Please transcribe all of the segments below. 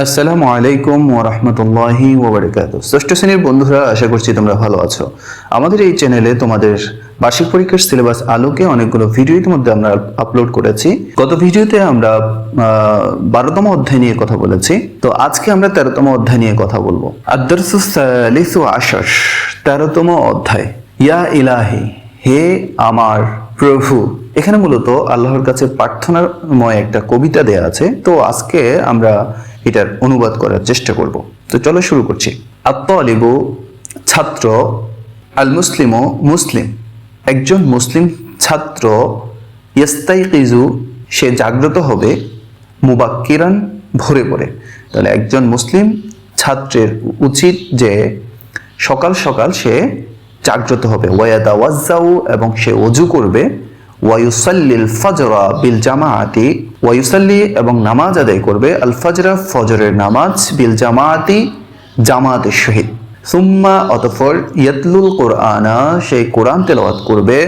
আসসালামু আলাইকুম ওরহমতুল্লাহি ওবরাকাত ষষ্ঠ শ্রেণির বন্ধুরা, আশা করছি তোমরা ভালো আছো। আমাদের এই চ্যানেলে তোমাদের বার্ষিক পরীক্ষার সিলেবাস আলোকে অনেকগুলো ভিডিও ইতিমধ্যে আমরা আপলোড করেছি। গত ভিডিওতে আমরা বারোতম অধ্যায় নিয়ে কথা বলেছি। তো আজকে আমরা তেরোতম অধ্যায় নিয়ে কথা বলব। আদর্সু আশাস, তেরোতম অধ্যায়। ইয়া ইলাহি, হে আমার প্রভু। এখানে মূলত আল্লাহর কাছে প্রার্থনাময় একটা কবিতা দেয়া আছে। তো আজকে আমরা এটার অনুবাদ করার চেষ্টা করব। তো চলো শুরু করছি। আত্মলিবু ছাত্র আল মুসলিমও মুসলিম। একজন মুসলিম ছাত্র ইস্তাইকিজু সে জাগ্রত হবে মুবাক্কিরান ভরে পড়ে তাহলে একজন মুসলিম ছাত্রের উচিত যে সকাল সকাল সে জাগ্রত হবে। ওয়াদা ওয়াজ্জাউ এবং সে অজু করবে। ওয়ায়ুসাল্লিল ফজরা বিল জামাআতি ওয়ায়ুসাল্লি এবং নামাজ আদায় করবে আল ফজরা ফজরের নামাজ, বিল জামাআতি জামাতের সহিত সুম্মা অতফর ইয়াতলুল কোরআনা সেই কোরআন তেলাওয়াত করবে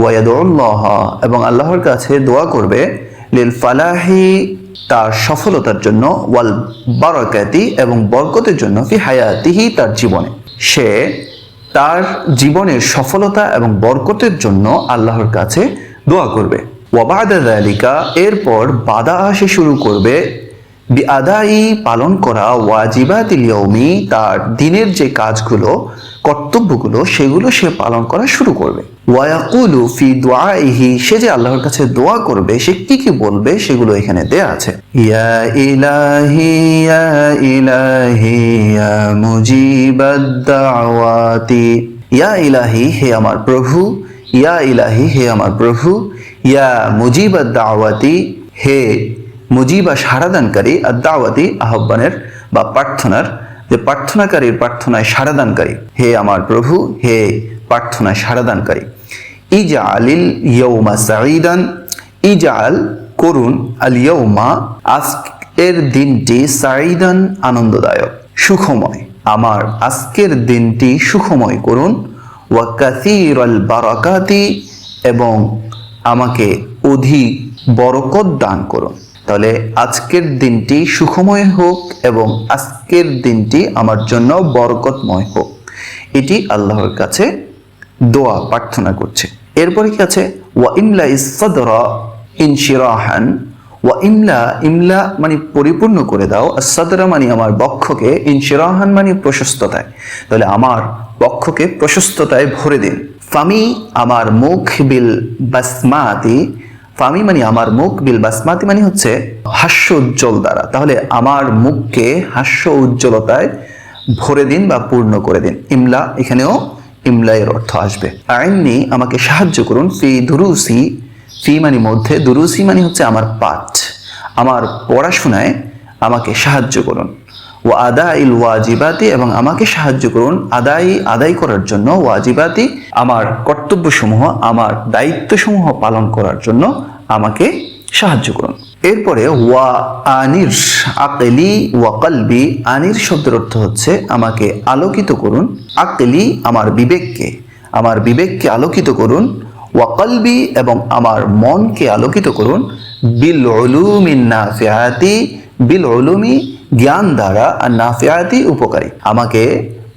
ওয়াদুল্লাহ এবং আল্লাহর কাছে দোয়া করবে, লিল ফালাহি, তার সফলতার জন্য, ওয়াল বারাকাতি, এবং বরকতের জন্য, ফি হায়াতিহি, তার জীবনে। সে তার জীবনের সফলতা এবং বরকতের জন্য আল্লাহর কাছে দোয়া করবে। ওয়াবাদা আলিকা এরপর বাদা আসে শুরু করবে বি আদাই পালন করা ওয়াজিবাতিল ইয়ৌমি তার দিনের যে কাজগুলো, কর্তব্যগুলো, সেগুলো সে পালন করা শুরু করবে। ওয়াকুলু ফি দোয়াইহি সে যে আল্লাহর কাছে দোয়া করবে, সে কি কি বলবে, সেগুলো এখানে দেয়া আছে। ইয়া ইলাহি ইয়া ইলাহি, ইয়া মুজিবাদ দাওয়াতি। ইয়া ইলাহি, হে আমার প্রভু, ইয়া ইলাহি, হে আমার প্রভু ইয়া মুজিবাদ দাওয়াতি হে মুজিবা সারাদানকারী আর দাওয়াতি আহ্বানের বা প্রার্থনার, যে প্রার্থনাকারীর প্রার্থনায় সারাদানকারী, হে আমার প্রভু, হে প্রার্থনায় সারাদানকারী। ইজা আলিল ইয়ৌমা সাঈদান ইজাল করুন, আল ইয়ৌমা আজকের দিনটি সাঈদান আনন্দদায়ক, সুখময়। আমার আজকের দিনটি সুখময় করুন। ওয়া কাসির আল বারাকাতি, এবং আমাকে অধিক বরকত দান করুন। তাহলে আজকের দিনটি সুখময় হোক এবং আজকের দিনটি আমার জন্য বরকতময় হোক। এটি আল্লাহর কাছে দোয়া প্রার্থনা করছে। এরপরে কি আছে? ওয়া ইমলা ইসদরা ইনশিরাহান। ওয়া ইমলা ইমলা মানে পরিপূর্ণ করে দাও। আর সদরা মানে আমার বক্ষকে, ইনশিরাহান মানে প্রশস্ততায়। তাহলে আমার বক্ষকে প্রশস্ততায় ভরে দিন। ফামি আমার মুখ বিল বাসমাতি, ফামি মানে আমার মুখ বিল বাসমাতি মানে হচ্ছে হাস্য উজ্জ্বল দ্বারা। তাহলে আমার মুখকে হাস্য উজ্জ্বলতায় ভরে দিন বা পূর্ণ করে দিন। ইমলা এখানেও ইমলা এর অর্থ আসবে। আইননি আমাকে সাহায্য করুন। ফি দুরুসি, ফি মানে মধ্যে, দুরুসি মানে হচ্ছে আমার পাঠ। আমার পড়াশোনায় আমাকে সাহায্য করুন। ও আদা ইল ওয়াজিবাতি, এবং আমাকে সাহায্য করুন আদায় আদায় করার জন্য, ওয়াজিবাতি আমার কর্তব্যসমূহ, আমার দায়িত্বসমূহ পালন করার জন্য আমাকে সাহায্য করুন। এরপরে, ওয়া আনির আকলি ওয়া কলবি, আনির শব্দের অর্থ হচ্ছে আমাকে আলোকিত করুন, আকলি আমার বিবেককে আমার বিবেককে আলোকিত করুন, ওয়া ওয়াকলবি এবং আমার মনকে আলোকিত করুন, বিল উলুমিন নাফিয়াতি, বিল উলুমি জ্ঞান দ্বারা আর নাফিয়াতি উপকারী। আমাকে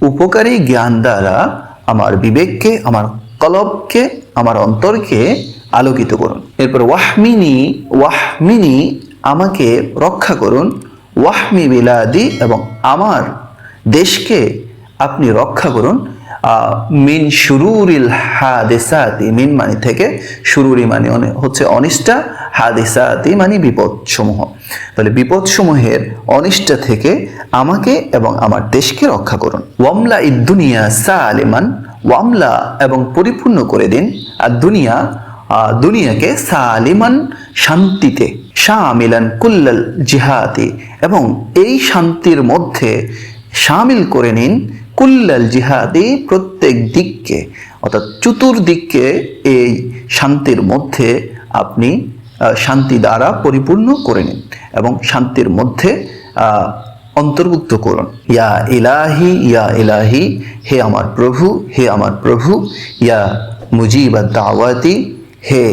উপকারী জ্ঞান দ্বারা আমার বিবেককে, আমার কলবকে, আমার অন্তরকে আলোকিত করুন। এরপর ওয়াহমিনী ওয়াহমিনী আমাকে রক্ষা করুন। ওয়াহমি বিলাদি এবং আমার দেশকে আপনি রক্ষা করুন। মিন শুরুরিল হাদেসাতি, মিন মানে থেকে শুরুরি মানে হচ্ছে অনিষ্টা হাদেসাতি মানে বিপদ সমূহ তাহলে বিপদ সমূহের অনিষ্টা থেকে আমাকে এবং আমার দেশকে রক্ষা করুন। ওয়ামলা ইদ্দুনিয়া সা আলিমান ওয়ামলা এবং পরিপূর্ণ করে দিন। আর দুনিয়া দুনিয়াকে সালিমান, শান্তিতে, শামিলান কুল্লাল জিহাতি এবং এই শান্তির মধ্যে সামিল করে নিন কুল্লাল জিহাদি প্রত্যেক দিককে। অর্থাৎ চতুর্দিককে এই শান্তির মধ্যে আপনি শান্তি দ্বারা পরিপূর্ণ করে নিন এবং শান্তির মধ্যে অন্তর্ভুক্ত করুন। ইয়া ইলাহি ইয়া ইলাহি, হে আমার প্রভু, হে আমার প্রভু, ইয়া মুজিবা দাওয়াতি হে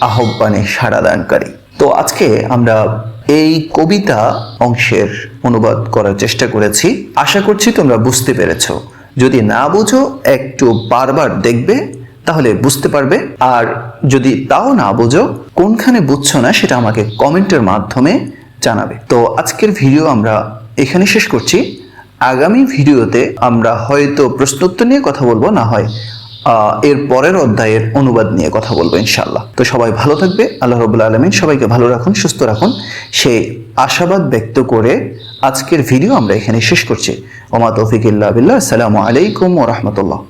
আহ্বানে সাড়াদানকারী তো আজকে আমরা এই কবিতা অংশের অনুবাদ করার চেষ্টা করেছি। আশা করছি তোমরা বুঝতে পেরেছ। যদি না বুঝো, একটু বারবার দেখবে তাহলে বুঝতে পারবে। আর যদি তাও না বুঝো, কোনখানে বুঝছ না সেটা আমাকে কমেন্টের মাধ্যমে জানাবে। তো আজকের ভিডিও আমরা এখানে শেষ করছি। আগামী ভিডিওতে আমরা হয়তো প্রশ্নোত্তর নিয়ে কথা বলব, না হয় এর পরের অধ্যায়ের অনুবাদ নিয়ে কথা বলব ইনশাল্লাহ তো সবাই ভালো থাকবে, আল্লাহ রবুল্লা আলমিন সবাইকে ভালো রাখুন, সুস্থ রাখুন। সেই আশাবাদ ব্যক্ত করে আজকের ভিডিও আমরা এখানে শেষ করছি। ওমা তৌফিক ইল্লা বিল্লাহ। আসসালামু আলাইকুম ও রহমতুল্লাহ।